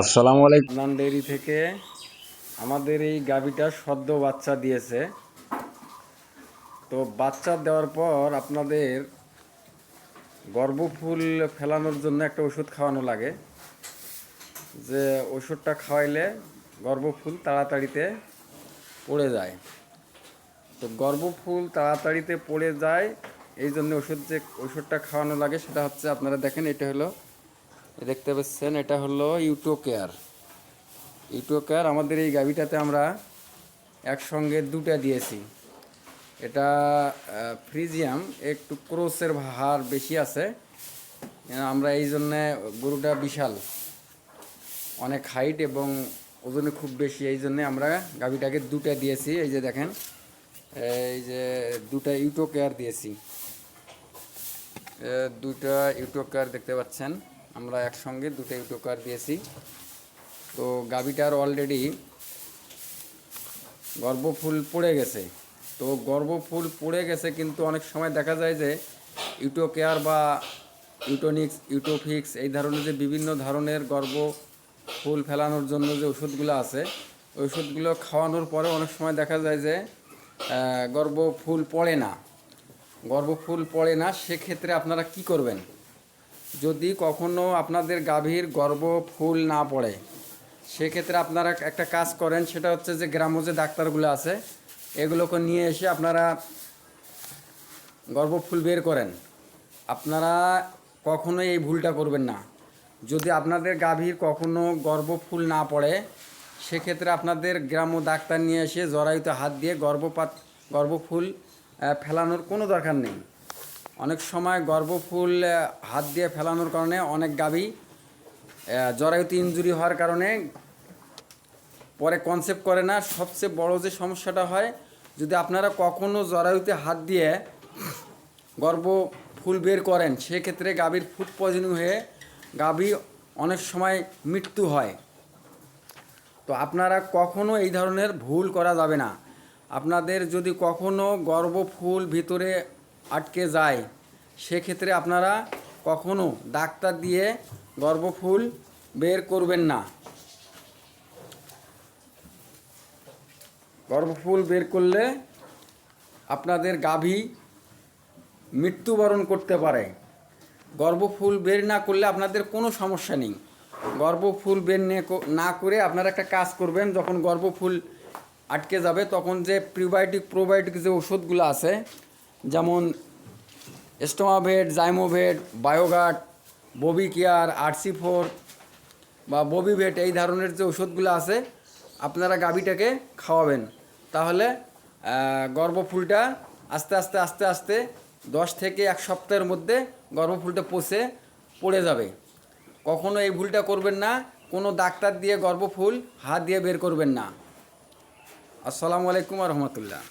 আসসালামু আলাইকুম। নান ডেয়ারি থেকে আমাদের এই গাভীটা সদ্য বাচ্চা দিয়েছে। তো বাচ্চা দেওয়ার পর আপনাদের গর্ভফুল ফেলানোর জন্য একটা ওষুধ খাওয়ানো লাগে। যে ওষুধটা খাওয়াইলে গর্ভফুল তাড়াতাড়িতে পড়ে যায়। তো গর্ভফুল তাড়াতাড়িতে পড়ে যায় এই জন্য ওষুধ যে ওষুধটা খাওয়ানো লাগে সেটা হচ্ছে আপনারা দেখেন, এটা হলো দেখতে পাচ্ছেন, এটা হলো ইউটো কেয়ার ইউটো কেয়ার আমাদের এই গাভিটাতে আমরা একসঙ্গে দুটা দিয়েছি। এটা ফ্রিজিয়াম একটু ক্রোসের হার বেশি আছে। আমরা এই জন্যে গরুটা বিশাল। অনেক হাইট এবং ওজনে খুব বেশি, এই জন্যে আমরা গাভিটাকে দুটা দিয়েছি। এই যে দেখেন, এই যে দুটা ইউটো কেয়ার দিয়েছি। দুটা ইউটো কার দেখতে পাচ্ছেন। আমরা একসঙ্গে দুটো ইউটো কার দিয়েছি তো গাভিটার অলরেডি গর্ভফুল পড়ে গেছে। তো গর্ভফুল পড়ে গেছে কিন্তু অনেক সময় দেখা যায় যে ইউটো কেয়ার বা ইউটোনিক্স, ইউটোফিক্স এই ধরনের যে বিভিন্ন ধরনের গর্ভ ফুল ফেলানোর জন্য যে ওষুধগুলো আছে, ওই ওষুধগুলো খাওয়ানোর পরে অনেক সময় দেখা যায় যে গর্ভ ফুল পড়ে না। গর্ভফুল পড়ে না, সেক্ষেত্রে আপনারা কি করবেন? যদি কখনো আপনাদের গাভীর গর্ভ ফুল না পড়ে, সেক্ষেত্রে আপনারা একটা কাজ করেন, সেটা হচ্ছে যে গ্রাম্য যে ডাক্তারগুলো আছে, এগুলোকে নিয়ে এসে আপনারা গর্ভফুল বের করেন। আপনারা কখনোই এই ভুলটা করবেন না। যদি আপনাদের গাভীর কখনো গর্ভফুল না পড়ে, সেক্ষেত্রে আপনাদের গ্রাম্য ডাক্তার নিয়ে এসে জরায়ুতে হাত দিয়ে গর্ভপাত গর্ভফুল ফেলানোর কোনো দরকার নেই। অনেক সময় গর্ভফুল হাত দিয়ে ফেলানোর কারণে অনেক আহ, জরায়ুতে ইনজুরি হওয়ার কারণে পরে কনসেপ্ট করে না। সবচেয়ে বড় যে সমস্যাটা হয় যদি আপনারা কখনো জরায়ুতে হাত দিয়ে গর্ভ ফুল বের করেন সেক্ষেত্রে গাভীর ফুড পয়জনিং হয়ে গাভী অনেক সময় মৃত্যু হয়। তো আপনারা কখনো এই ধরনের ভুল করা যাবে না। আপনাদের যদি কখনো গর্ভফুল ভিতরে আটকে যায়। সেক্ষেত্রে আপনারা কখনো ডাক্তার দিয়ে গর্ভফুল বের করবেন না। গর্ভফুল বের করলে আপনাদের গাভী মৃত্যুবরণ করতে পারে। গর্ভফুল বের না করলে আপনাদের কোনো সমস্যা নেই। গর্ভফুল বের নে- করে আপনারা একটা কাজ করবেন, যখন গর্ভফুল আটকে যাবে, তখন যে প্রিবায়োটিক প্রোবায়োটিক যে ওষুধগুলো আছে যেমন Stomavet Zymovet Bioguard Bovi care RC four বা ববিভেট এই ধরনের যে ওষুধগুলো আছে, আপনারা গাভীটাকে খাওয়াবেন। তাহলে গর্ভফুলটা আস্তে আস্তে আস্তে আস্তে দশ থেকে এক সপ্তাহের মধ্যে গর্ভফুলটা পচে পড়ে যাবে। কখনো এই ভুলটা করবেন না, কোনো ডাক্তার দিয়ে গর্ভফুল হাত দিয়ে বের করবেন না। আসসালামু আলাইকুম রহমতুল্লাহ।